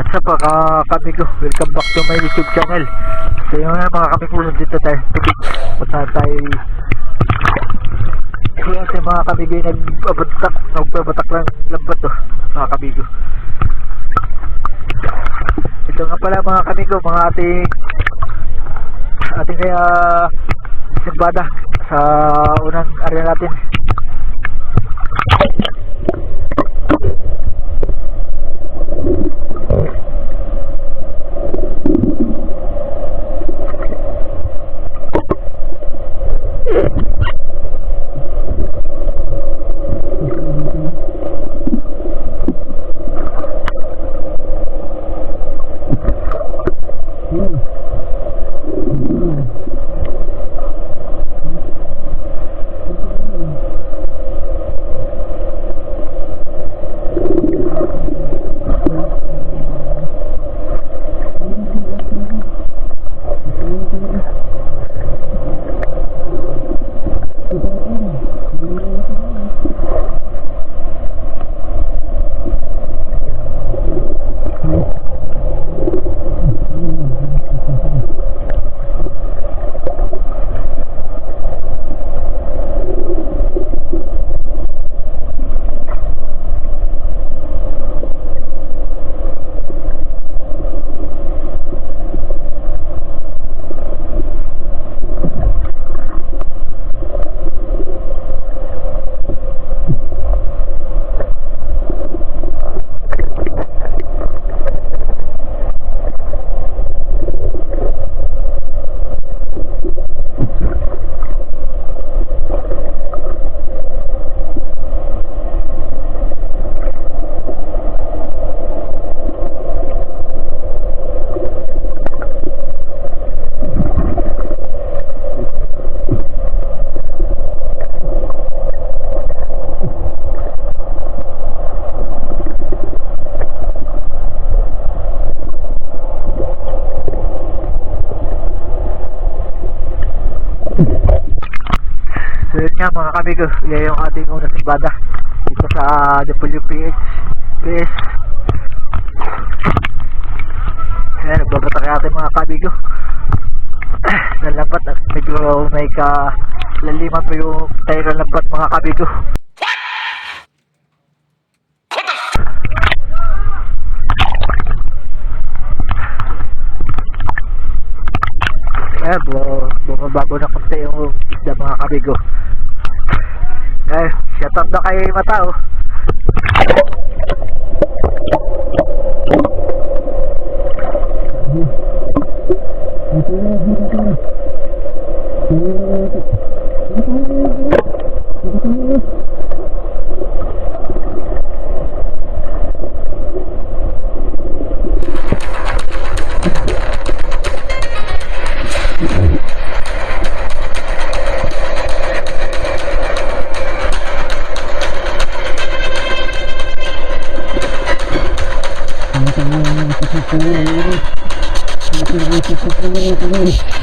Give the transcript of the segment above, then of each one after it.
What's up mga kamigo? Welcome back to my YouTube channel. So yun nga mga kamigo, nandito tayo sa tubig. Punta tayo kasi kasi mga kamigo yung nagbabatak, nagbabatak lang lambat to, mga kamigo. Ito nga pala mga kamigo, mga ating ating kaya simbada sa unang area natin. Nga mga kamigo, yan yung ating unang simbada dito sa WPH PS. Ayan, nagbabatak yung ating mga kamigo. Nalabat at medyo may ka laliman pa yung tayo ng lambat mga kamigo. Eh, bu bumabago na konti yung isda mga kabigo. Eh, shout out na kay Matao. Thank you. Thank you.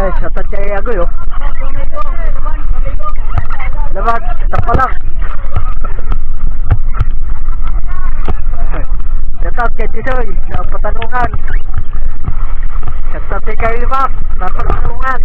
Eh, shoutout kay Agoy, oh. Labat, tapalak. Shoutout kay Tisoy, napatanungan. Shoutout kay Kailma, napatanungan.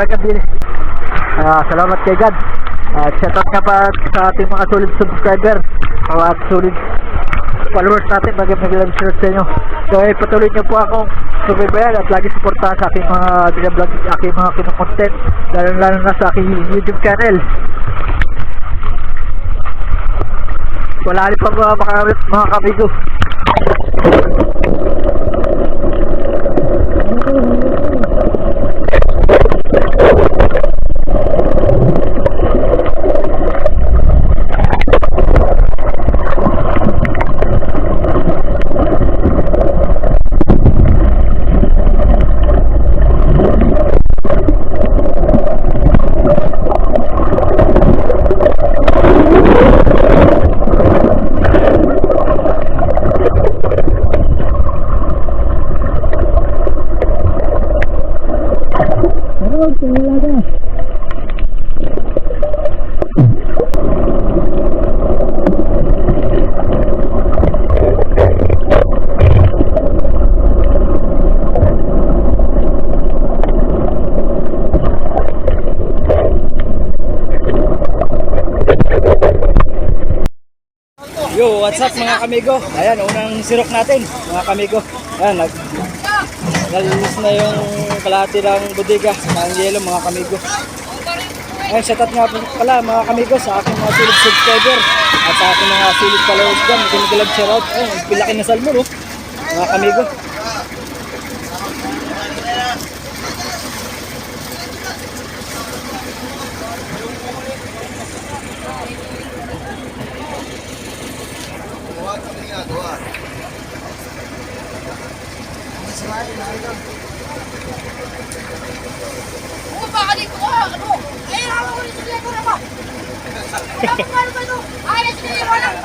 Talaga din. Ah, salamat kay God. At shoutout nga pa sa ating mga solid subscriber at solid followers natin bagay nag-live share sa inyo. So eh, patuloy niyo po akong subaybayan at lagi suportahan sa aking mga vlog, aking mga kinukontent lalo lalo na sa aking YouTube channel. Wala rin pa mga, mga, mga Yo, what's up mga kamigo? Ayan, unang sirok natin, mga kamigo. Ayan, nag nalinis na yung kalahati ng bodega ng yelo, mga kamigo. Ayan, shoutout nga po pala mga kamigo sa aking mga silid subscriber at sa aking mga silid followers dyan. Kinikilag shoutout. Ayan, pilaki na salmo, no? Mga kamigo. Oo, baka dito ka, ano? Ay, hawak ko rin sa telepono mo. Tapos ano ba ito? Ay, nasa telepono lang.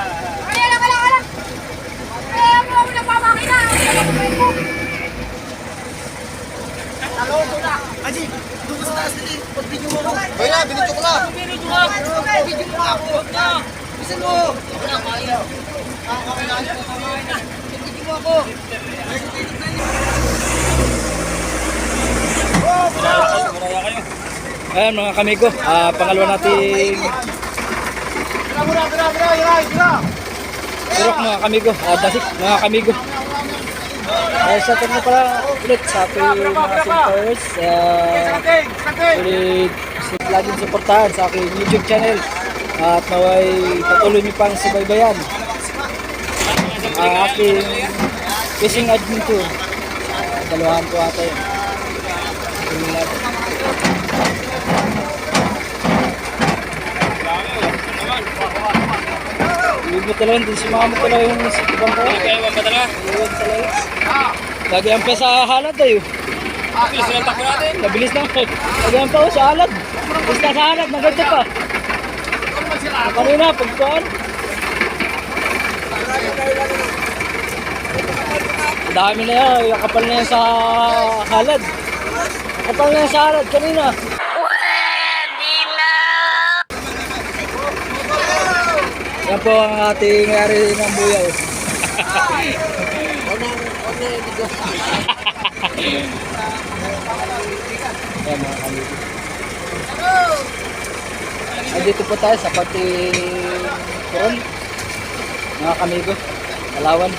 Ay, alam, alam, alam. Ay, ano ako nagpamakina? Ay, alam ko ito. Naloto na. Aji, doon sa taas nila. Pag-video mo ako. Hoy na, binito ko na. Video mo ako. Mo ako. Bisan mo. Wala, kaya. Binito mo ako. Ayan mga kamigo, ah, pangalawa na, tira. sirok mga kamigo, ah, dasik mga kamigo. Ay, shoutout na pala ulit sa ating mga simpers. Uh, skating. ulit laging suportahan sa aking YouTube channel at naway patuloy niyo pang subaybayan ang aking fishing adventure dalawahan ko ata yun mo talaga, hindi si mga mo talaga yung ibang ko. Kaya ba talaga? Iwan talaga. Lagi ang pa sa halad eh. Bilis na takbo natin. Nabilis na. Lagi ang pa sa halad. Na sa halad, maganda pa. Kanina, pagkaan. Dami na yan, kapal na yan sa halad. Kapal na yan sa halad kanina. Yan po ang ating ari ng buyaw. Yan mga kamigo. Andito po tayo sa pati Coron. Mga kamigo. Palawan.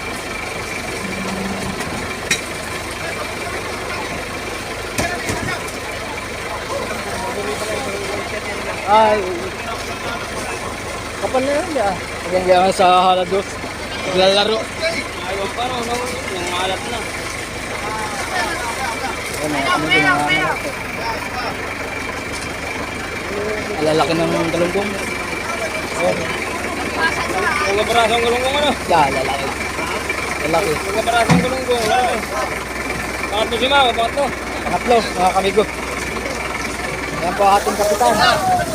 Ay, Kapal na yan ya. Hanggang sa halado. Naglalaro. Ayaw pa no, no. Yung malat na. Yan mga kami ginahanap. Alalaki ng galunggong. Ayan. Huwag kaparasang galunggong ano? Yeah, lalaki. Lalaki. Huwag kaparasang galunggong. Lalaki. Pangatlo si Mama, pangatlo. Pangatlo, mga kamigo. Yan po ating kapitan. Ito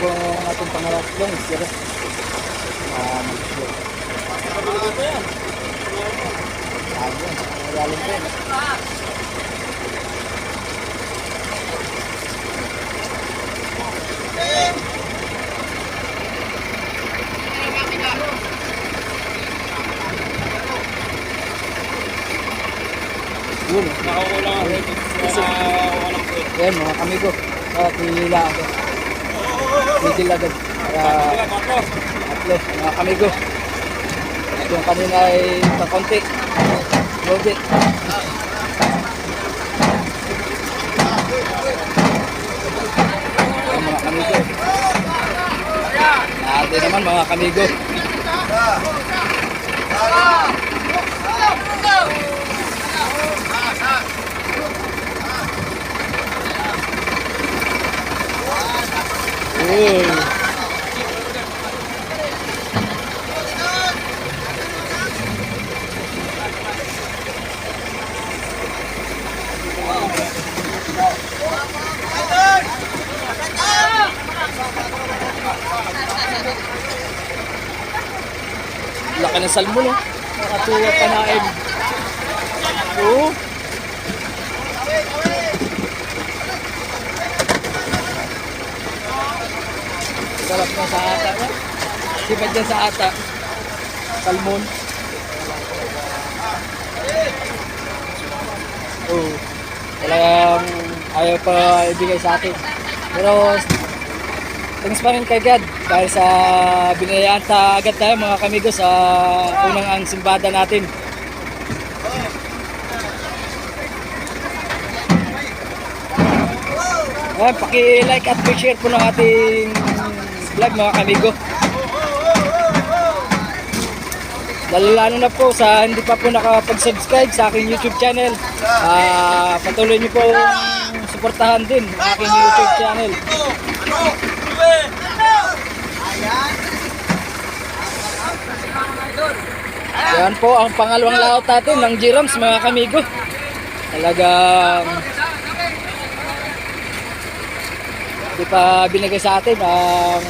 po ang ating pangalawang sira. Ah, mag-slow. Ayun, malalim po. Yun. Nakakulang ako. Yan mga kamigo. At nilila ako. Tigil agad. Para tatlo mga kamigo. At yung kanina ay kakonti. Yan mga kamigo. Natin naman mga kamigo. Uy. Laki ng salmon, oh. Nakatuwa pa nain. Oo. Sarap na sa ata. Sipad dyan sa ata. Salmon. Oo. Talagang ayaw pa ibigay sa atin. Pero thanks pa rin kay God dahil sa binayaan ta agad tayo mga kamigo sa unang ang simbada natin. Ayan, paki-like at share po ng ating vlog mga kamigo. Lalo na po sa hindi pa po nakapag-subscribe sa aking YouTube channel. Ah, patuloy niyo po suportahan din ang aking YouTube channel. Yan po ang pangalawang laot natin ng G-Rams mga kamigo. Talagang Di binigay sa atin ang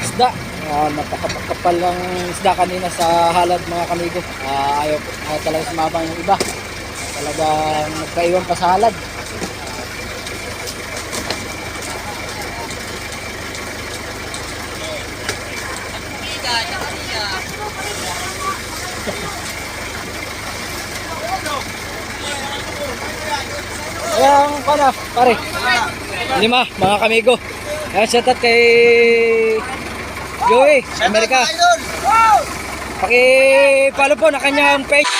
isda. Uh, napakapakapal ng isda kanina sa halad mga kamigo. Ah, ayaw, ayaw talaga sumabang yung iba. Talagang nagkaiwan pa sa halad. Ayan, pana, pare. Lima, mga kamigo. Ayan, shoutout kay Joey, Amerika. Paki-follow po na kanyang page.